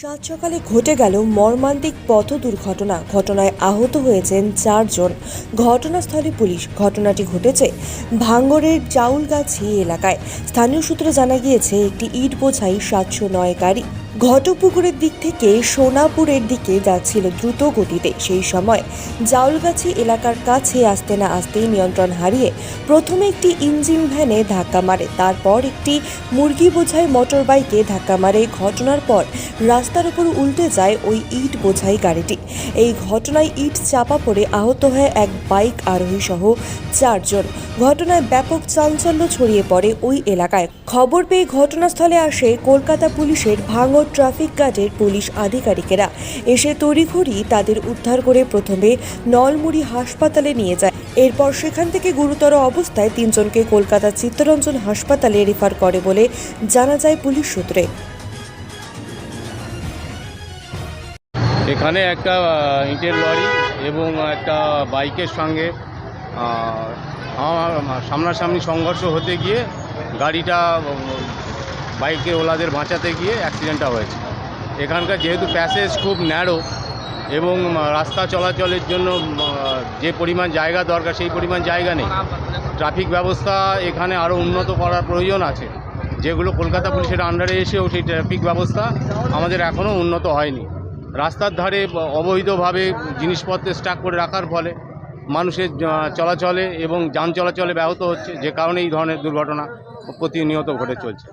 সাত সকালে ঘটে গেল মর্মান্তিক পথ দুর্ঘটনা। ঘটনায় আহত হয়েছেন চারজন। ঘটনাস্থলে পুলিশ। ঘটনাটি ঘটেছে ভাঙ্গরের চাউলগাছি এলাকায়। স্থানীয় সূত্রে জানা গিয়েছে, একটি ইট বোঝাই সাতশো নয় গাড়ি ঘটপুকুরের দিক থেকে সোনাপুরের দিকে যাচ্ছিল দ্রুত গতিতে সেই সময় জাউলগাছি এলাকার কাছে আসতে না আসতেই নিয়ন্ত্রণ হারিয়ে প্রথমে একটি ইঞ্জিন ভ্যানে ধাক্কা মারে, তারপর একটি মুরগি বোঝাই মোটর বাইকে ধাক্কা মারে। ঘটনার পর রাস্তার উপর উল্টে যায় ওই ইট বোঝাই গাড়িটি। এই ঘটনায় ইট চাপা পড়ে আহত হয় এক বাইক আরোহী সহ চারজন। ঘটনায় ব্যাপক চাঞ্চল্য ছড়িয়ে পড়ে ওই এলাকায়। খবর পেয়ে ঘটনাস্থলে আসে কলকাতা পুলিশের ভাঙর ট্রাফিক গার্ডের পুলিশ আধিকারিকেরা এসে তড়িঘড়ি তাদের উদ্ধার করে প্রথমে নলমুড়ি হাসপাতালে নিয়ে যায়। এরপর সেখান থেকে গুরুতর অবস্থায় তিনজনকে কলকাতা চিত্তরঞ্জন হাসপাতালে রেফার করে বলে জানা যায় পুলিশ সূত্রে। এখানে একটা ইটের লরি এবং একটা বাইকের সঙ্গে আমার সামনাসামনি সংঘর্ষ হতে গিয়ে গাড়িটা বাইকের ওলাদের বাঁচাতে গিয়ে অ্যাক্সিডেন্টটা হয়েছে। এখানকার যেহেতু প্যাসেজ খুব ন্যারো এবং রাস্তা চলাচলের জন্য যে পরিমাণ জায়গা দরকার, সেই পরিমাণ জায়গা নেই। ট্রাফিক ব্যবস্থা এখানে আরও উন্নত করার প্রয়োজন আছে। যেগুলো কলকাতা পুলিশের আন্ডারে এসেও সেই ট্রাফিক ব্যবস্থা আমাদের এখনও উন্নত হয়নি। রাস্তার ধারে, অবৈধভাবে জিনিসপত্র স্টাক করে রাখার ফলে মানুষের চলাচলে এবং যান চলাচলে ব্যাহত হচ্ছে, যে কারণে এই ধরনের দুর্ঘটনা প্রতিনিয়ত ঘটে চলছে।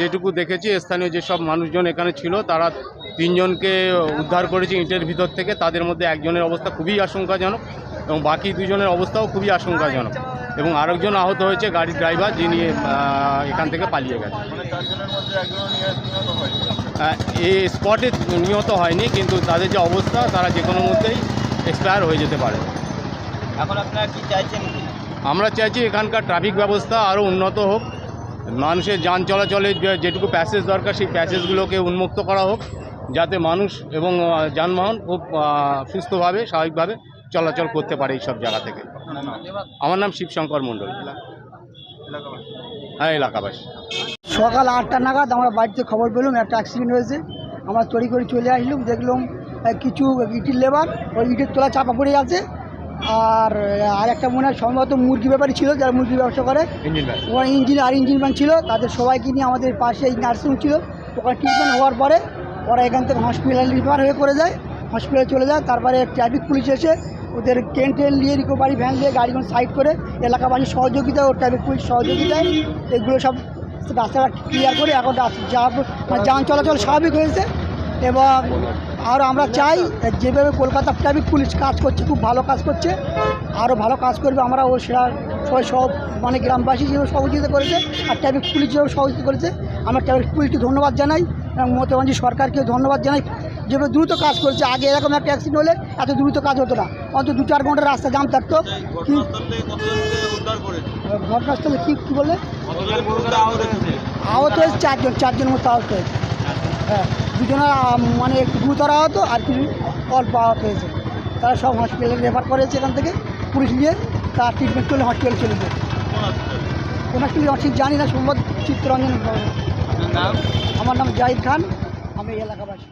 যেটুকু দেখেছি, স্থানীয় যেসব মানুষজন এখানে ছিল, তারা তিনজনকে উদ্ধার করেছে ইটের ভিতর থেকে। তাদের মধ্যে একজনের অবস্থা খুবই আশঙ্কাজনক এবং বাকি দুজনের অবস্থাও খুবই আশঙ্কাজনক। এবং আরেকজন আহত হয়েছে গাড়ির ড্রাইভার, যিনি এখান থেকে পালিয়ে গেছে। এই স্পটে নিহত হয়নি, কিন্তু তাদের যে অবস্থা, তারা যে কোনো মধ্যেই এক্সপায়ার হয়ে যেতে পারে। এখন আপনারা কি চাইছেন আমরা চাইছি এখানকার ট্রাফিক ব্যবস্থা আরও উন্নত হোক মানুষের যান চলাচলের যেটুকু প্যাসেজ দরকার সেই প্যাসেজগুলোকে উন্মুক্ত করা হোক যাতে মানুষ এবং যানবাহন খুব সুস্থভাবে স্বাভাবিকভাবে চলাচল করতে পারে এইসব জায়গা থেকে। আমার নাম শিবশঙ্কর মণ্ডল। হ্যাঁ এলাকাবাসী। সকাল আটটা নাগাদ আমরা বাড়িতে খবর পেলাম একটা অ্যাক্সিডেন্ট হয়েছে। আমরা তড়ি করে চলে আসলাম দেখলাম কিছু ইটের লেবার ওই ইটের তোলা চাপা পড়ে আছে আর আর একটা মনে হয় সম্ভবত মুরগি ব্যাপারই ছিল যারা মুরগি ব্যবসা করে। ওরা ইঞ্জিন আর ইঞ্জিন ম্যান ছিল। তাদের সবাইকে নিয়ে আমাদের পাশে এই নার্সিং ছিল। ওখানে ট্রিটমেন্ট হওয়ার পরে ওরা এখান থেকে হসপিটাল রিফার হয়ে করে যায়। হসপিটালে চলে যায়। তারপরে ট্রাফিক পুলিশ এসে ওদের ট্রেন ট্রেন নিয়ে রিকোভারি ভ্যান নিয়ে গাড়িগুলো সাইড করে এলাকাবাসীর সহযোগিতা ও ট্রাফিক পুলিশ সহযোগিতায় এগুলো সব রাস্তাটা ক্লিয়ার করে এখন যা মানে যান চলাচল স্বাভাবিক হয়েছে। এবং আর আমরা চাই যেভাবে কলকাতা ট্রাফিক পুলিশ কাজ করছে খুব ভালো কাজ করছে আরও ভালো কাজ করবে। আমরা ও সেরা সবাই সব মানে গ্রামবাসী যেভাবে সহযোগিতা করেছে আর ট্রাফিক পুলিশ যেভাবে সহযোগিতা করেছে আমরা ট্রাফিক পুলিশকে ধন্যবাদ জানাই এবং মমতাবাঞ্জি সরকারকে ধন্যবাদ জানাই। যেভাবে দ্রুত কাজ করেছে আগে এরকম একটা অ্যাক্সিডেন্ট হলে এত দ্রুত কাজ হতো না। অন্তত দু চার ঘণ্টা রাস্তা জাম থাকতো। কি ঘটনাস্থলে কী কী বলে আহত হয়েছে চারজন চারজনের মতো আহত হয়েছে। হ্যাঁ। দুজনের মানে একটু গুরুতর আহত আর কিছু অল্প আহত হয়েছে। তারা সব হসপিটালে রেফার করেছে এখান থেকে পুলিশ নিয়ে তার ট্রিটমেন্ট করলে হসপিটালে চলে যায়। কোন হসপিটালে ঠিক জানি না সম্ভব চিত্তরঞ্জন নাম? আমার নাম জাহিদ খান আমি এই এলাকাবাসী।